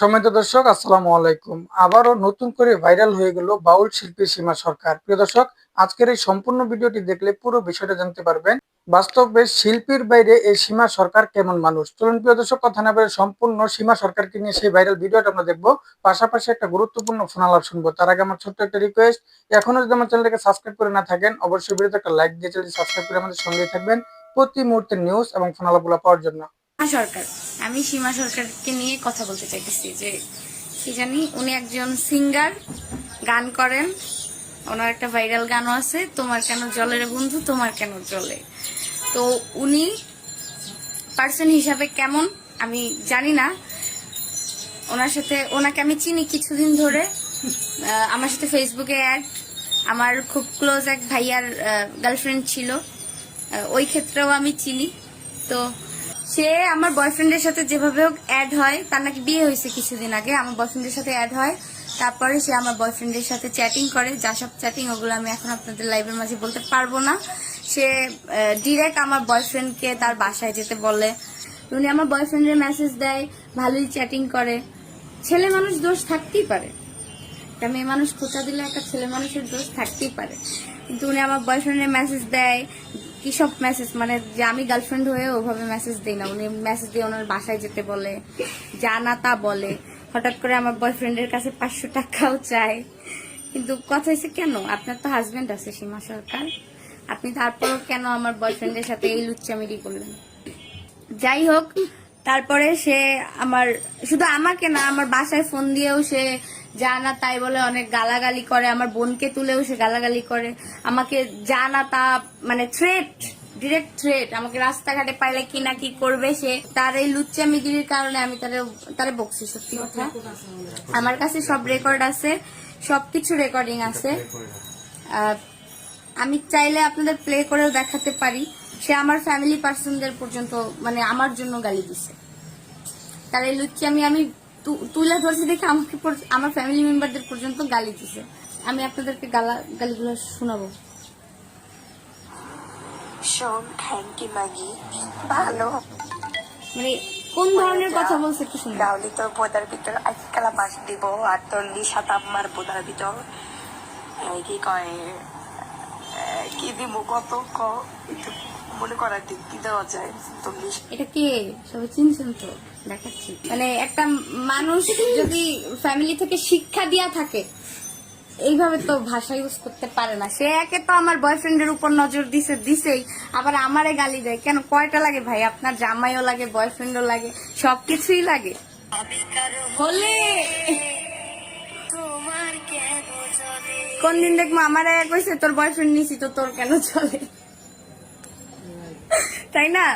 সম্মানিত দর্শক, আসসালামু আলাইকুম। আবারও নতুন করে ভাইরাল হয়ে গেল বাউল শিল্পী সীমা সরকার। প্রিয় দর্শক, আজকের এই সম্পূর্ণ ভিডিওটি দেখলে পুরো বিষয়টা জানতে পারবেন। বাস্তবে শিল্পীর বাইরে এই সীমা সরকার কেমন মানুষ? চলুন প্রিয় দর্শক, কথা না বলে সম্পূর্ণ সীমা সরকারকে নিয়ে সেই ভাইরাল ভিডিওটা আমরা দেখব। পাশাপাশি একটা গুরুত্বপূর্ণ ফোন আলাপ শুনব তার আগে আমার ছোট্ট একটা রিকোয়েস্ট এখনও যদি আমার চ্যানেলটাকে সাবস্ক্রাইব করে না থাকেন, অবশ্যই ভিডিওতে একটা লাইক দিয়ে চ্যানেলটি সাবস্ক্রাইব করে আমাদের সঙ্গেই থাকবেন। প্রতি মুহূর্তে নিউজ এবং ফোন আলাপগুলো পাওয়ার জন্য। সরকার। আমি সীমা সরকারকে নিয়ে কথা বলতে চাইতেছি যে, কি জানি, উনি একজন সিঙ্গার গান করেন। ওনার একটা ভাইরাল গানও আছে, তোমার কেন জলের বন্ধু, তোমার কেন জলে? তো উনি পার্সন হিসাবে কেমন, আমি জানি না। ওনার সাথে, ওনাকে আমি চিনি কিছুদিন ধরে। আমার সাথে ফেসবুকে অ্যাড আমার খুব ক্লোজ এক ভাইয়ার গার্লফ্রেন্ড ছিল। ওই ক্ষেত্রেও আমি চিনি। তো সে আমার বয়ফ্রেন্ডের সাথে যেভাবে হোক অ্যাড হয়। তার নাকি বিয়ে হয়েছে কিছুদিন আগে, আমার বয়ফ্রেন্ডের সাথে অ্যাড হয়। তারপরে সে আমার বয়ফ্রেন্ডের সাথে চ্যাটিং করে। যা সব চ্যাটিং ওগুলো আমি এখন আপনাদের লাইভের মাঝে বলতে পারব না। সে ডিরেক্ট আমার বয়ফ্রেন্ডকে তার বাসায় যেতে বলে। উনি আমার বয়ফ্রেন্ডের মেসেজ দেয়, ভালোই চ্যাটিং করে। ছেলে মানুষ দোষ থাকতেই পারে। একটা মেয়ে মানুষ খোঁচা দিলে একটা ছেলে মানুষের দোষ থাকতেই পারে। কিন্তু উনি আমার বয়ফ্রেন্ডের মেসেজ দেয় কি সব মেসেজ মানে যে আমি গার্লফ্রেন্ড হয়ে ওভাবে মেসেজ দিই না। উনি মেসেজ দিয়ে ওনার বাসায় যেতে বলে, যা না তা বলে। হঠাৎ করে আমার বয়ফ্রেন্ডের কাছে পাঁচশো টাকাও চায়। কিন্তু কথা হয়েছে কেন? আপনার তো হাজবেন্ড আছে, সীমা সরকার। আপনি তারপরও কেন আমার বয়ফ্রেন্ডের সাথে এই লুচ্চামিরি করলেন? যাই হোক, তারপরে সে আমার, শুধু আমাকে না, আমার বাসায় ফোন দিয়েও সে যা না তাই বলে অনেক গালাগালি করে, আমার বোনকে তুলেও সে গালাগালি করে। আমাকে যা না তা মানে থ্রেট ডিরেক্ট থ্রেট আমাকে রাস্তাঘাটে পাইলে কি না কি করবে সে, তার এই লুচ্চামিগিরির কারণে আমি তারে তারে বকছি, সত্যি কথা। আমার কাছে সব রেকর্ড আছে, সবকিছু রেকর্ডিং আছে। আমি চাইলে আপনাদের প্লে করেও দেখাতে পারি। সে আমার ফ্যামিলি পার্সনদের পর্যন্ত মানে আমার জন্য গালি দিছে। তার এই লুচ্ছি আমি তুলে ধরছি দেখে আমাকে আমার ফ্যামিলি মেম্বারদের পর্যন্ত গালি দিছে। আমি আপনাদেরকে গালা গালিগুলো শোনাবো। শোন থ্যাংক ইউ মাগি। ভালো। মানে কোন ধরনের কথা বলছে একটু শুনব তাহলে তোর বোদার ভিতর আজকাল মাছ দিব আর তোর লিসাত আম্মার বোদার ভিতর এই কি কয় কি দিব কত ক মনে করার দিক কি দেওয়া যায় লিস এটা কে? সবাই চিনছেন তো? দেখাচ্ছি। মানে একটা মানুষ যদি ফ্যামিলি থেকে শিক্ষা দিয়া থাকে এইভাবে তো ভাষা ইউজ করতে পারে না। সে একে তো আমার বয়ফ্রেন্ডের উপর নজর দিছে দিছেই। আবার আমারে গালি দেয়। কেন? কয়টা লাগে ভাই? আপনার জামাইও লাগে বয়ফ্রেন্ডও লাগে সবকিছুই লাগে। হলে কোন দিন দেখব? আমার এক কইছে তোর বয়ফ্রেন্ড নিছি তো তোর কেন চলে? তাই না?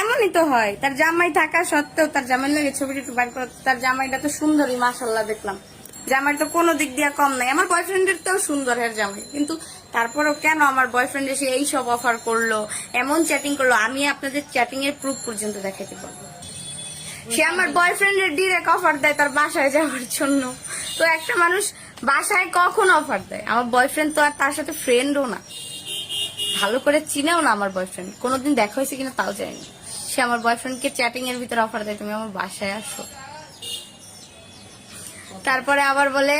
এমনই তো হয়। তার জামাই থাকা সত্ত্বেও তার জামাই লাগে ছবিটা একটু বার করো তার জামাইটা তো সুন্দরী মাসাল্লাহ দেখলাম। জামাই তো কোনো দিক দিয়ে কম নাই। আমার বয়ফ্রেন্ডের তো সুন্দর এর জামাই। কিন্তু তারপরেও কেন আমার বয়ফ্রেন্ড এসে এই সব অফার করল, এমন চ্যাটিং করল, আমি আপনাদের চ্যাটিং এর প্রুফ পর্যন্ত দেখাতে পারব। সে আমার বয়ফ্রেন্ডের ডিরেক্ট অফার দেয় তার বাসায় যাওয়ার জন্য। তো একটা মানুষ বাসায় কখন অফার দেয়? আমার বয়ফ্রেন্ড তো আর তার সাথে ফ্রেন্ডও না। ভালো করে চিনেও না আমার বয়ফ্রেন্ড কোনোদিন দেখা হয়েছে কিনা তাও জানি সে আমার বয়ফ্রেন্ডকে চ্যাটিং এর ভিতরে অফার দেয়, তুমি আমার বাসায় আসো। তারপরে আবার বলে,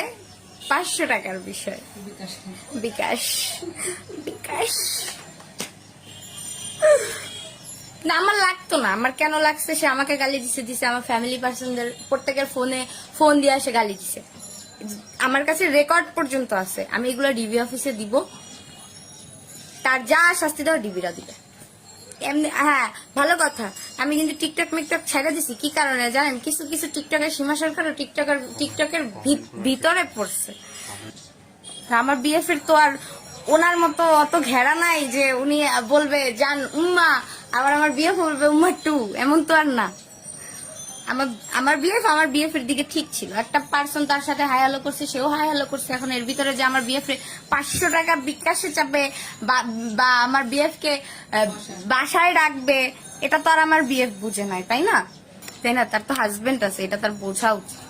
পাঁচশো টাকার বিষয়। বিকাশ। বিকাশ। না, আমার লাগতো না। আমার কেন লাগছে? সে আমাকে গালি দিছে দিছে আমার ফ্যামিলি পার্সনদের প্রত্যেকের ফোনে ফোন দিয়ে সে গালি দিছে। আমার কাছে রেকর্ড পর্যন্ত আছে। আমি এগুলো ডিবি অফিসে দিব। তার যা শাস্তি দেওয়া ডিবিরা দিবে। এমনি হ্যাঁ ভালো কথা। আমি কিন্তু টিকটক মিকটক ছেড়ে দিছি। কি কারণে জানেন? কিছু কিছু টিকটকের সীমা সরকার টিকটকের টিকটকের ভিতরে পড়ছে। আমার বিএফ এর তো আর ওনার মতো অত ঘেরা নাই যে উনি বলবে, জান, উম্মা, আবার আমার বিএফ বলবে, উম্মা টু। এমন তো আর না। আমার আমার বিএফ আমার বিএফ এর দিকে ঠিক ছিল। একটা পার্সন তার সাথে হাই হ্যালো করছে, সেও হাই হ্যালো করছে। এখন এর ভিতরে যে আমার বিএফ এর পাঁচশো টাকা বিকাশে চাপে বা- বা আমার বিএফ কে বাসায় রাখবে, এটা তো আর আমার বিএফ বুঝে নাই, তাই না? তাই না? তার তো হাজবেন্ড আছে, এটা তার বোঝা উচিত।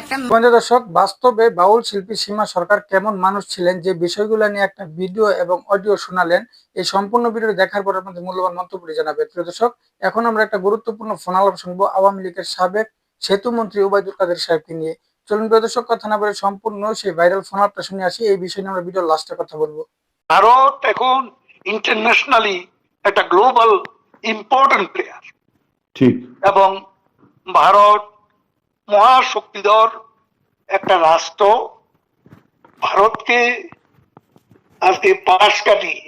একটা দর্শক বাস্তবে বাউল শিল্পী সীমা সরকার কেমন মানুষ ছিলেন যে বিষয়গুলো নিয়ে একটা ভিডিও এবং অডিও শোনালেন এই সম্পূর্ণ ভিডিও দেখার পর আপনাদের মূল্যবান জানাবেন প্রিয় দর্শক এখন আমরা একটা গুরুত্বপূর্ণ ফোন আলাপ শুনব আওয়ামী লীগের সাবেক সেতু মন্ত্রী ওবায়দুল কাদের সাহেবকে নিয়ে। চলুন প্রিয় দর্শক কথা না বলে সম্পূর্ণ সেই ভাইরাল ফোন আপটা শুনে আসি। এই বিষয়ে নিয়ে আমরা ভিডিও লাস্টে কথা বলব। ভারত এখন ইন্টারন্যাশনালি একটা গ্লোবাল ইম্পর্টেন্ট প্লেয়ার ঠিক। এবং ভারত মহাশক্তিধর একটা রাষ্ট্র ভারতকে আজকে পাশ কাটিয়ে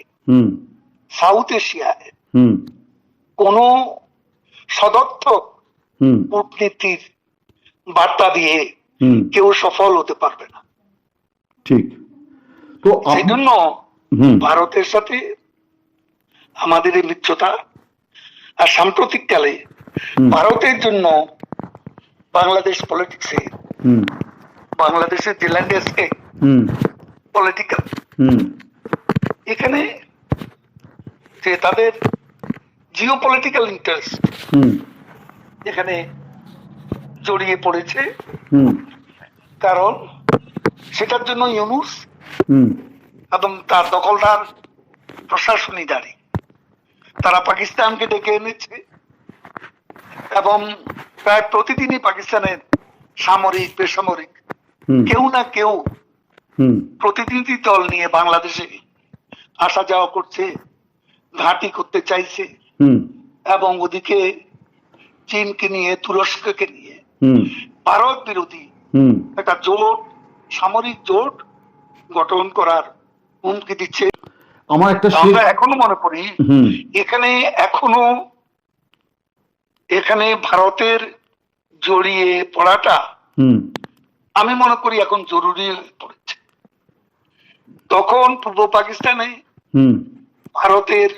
সাউথ এশিয়ায় কোন সদর্থক কূটনীতির বার্তা দিয়ে কেউ সফল হতে পারবে না। ঠিক। তো সেই জন্য ভারতের সাথে আমাদের এই মিত্রতা আর সাম্প্রতিককালে। ভারতের জন্য বাংলাদেশ পলিটিক্সে বাংলাদেশের হুম। পলিটিক্যাল হুম। এখানে যে তাদের জিও পলিটিক্যাল ইন্টারেস্ট এখানে জড়িয়ে পড়েছে। হুম। কারণ সেটার জন্য ইউনুস হুম। এবং তার দখলদার প্রশাসনী দাঁড়িয়ে তারা পাকিস্তানকে ডেকে এনেছে। এবং প্রায় প্রতিদিনই পাকিস্তানের সামরিক বেসামরিক কেউ না কেউ প্রতিনিধি দল নিয়ে বাংলাদেশে আসা যাওয়া করছে ঘাঁটি করতে চাইছে এবং ওদিকে চীনকে নিয়ে তুরস্ককে নিয়ে ভারত বিরোধী একটা জোট সামরিক জোট গঠন করার হুমকি দিচ্ছে। আমার একটা আমরা এখনও মনে করি এখানে এখনও এখানে ভারতের জড়িয়ে পড়াটা আমি মনে করি এখন জরুরি পড়েছে। তখন পূর্ব পাকিস্তানে ভারতের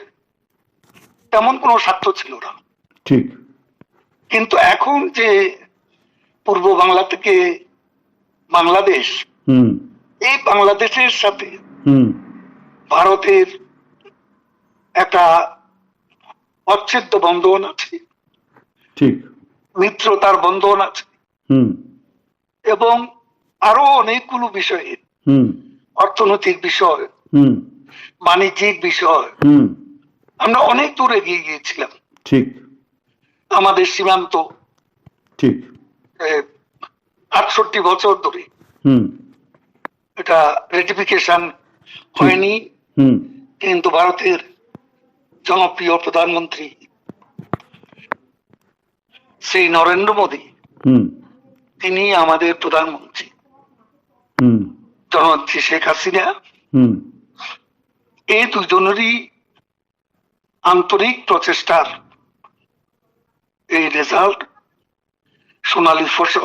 তেমন কোনো স্বার্থ ছিল না। ঠিক। কিন্তু এখন যে পূর্ব বাংলা থেকে বাংলাদেশ হুম। এই বাংলাদেশের সাথে ভারতের একটা অচ্ছেদ্য বন্ধন আছে। ঠিক। মিত্রতার বন্ধন আছে। এবং আরও অনেকগুলো বিষয়ে অর্থনৈতিক বিষয় বাণিজ্যিক বিষয়। আমরা অনেক দূর এগিয়ে গিয়েছিলাম। ঠিক। আমাদের সীমান্ত ঠিক। আটষট্টি বছর ধরে। হুম। এটা রেটিফিকেশন হয়নি। হুম। কিন্তু ভারতের জনপ্রিয় প্রধানমন্ত্রী শ্রী নরেন্দ্র মোদী হুম। তিনি আমাদের প্রধানমন্ত্রী। হুম। জননেত্রী শেখ হাসিনা হুম। এই দুজনেরই আন্তরিক প্রচেষ্টার এই রেজাল্ট সোনালী ফসল।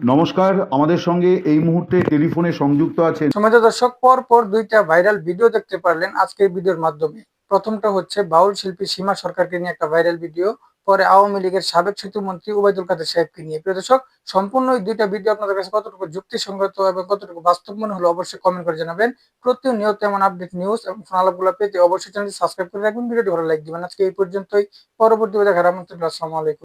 নমস্কার আমাদের সঙ্গে এই মুহূর্তে টেলিফোনে সংযুক্ত আছেন। সমাজ দর্শক পর পর দুইটা ভাইরাল ভিডিও দেখতে পারলেন আজকের ভিডিওর মাধ্যমে। প্রথমটা হচ্ছে বাউল শিল্পী সীমা সরকারকে নিয়ে একটা ভাইরাল ভিডিও। পরে আওয়ামী লীগের সাবেক সেতুমন্ত্রী ওবায়দুল কাদের সাহেবকে নিয়ে। প্রিয় দর্শক, সম্পূর্ণ এই দুইটা ভিডিও আপনাদের কাছে কতটুকু যুক্তিসঙ্গত এবং কতটুকু বাস্তব মনে হলো অবশ্যই কমেন্ট করে জানাবেন। প্রতিনিয়ত এমন আপডেট নিউজ এবং ফোনালাপগুলো পেতে অবশ্যই চ্যানেলটি সাবস্ক্রাইব করে রাখবেন। ভিডিওটি ভালো লাইক দিবেন। আজকে এই পর্যন্তই। পরবর্তী দেখার আমন্ত্রণ আসসালামু আলাইকুম।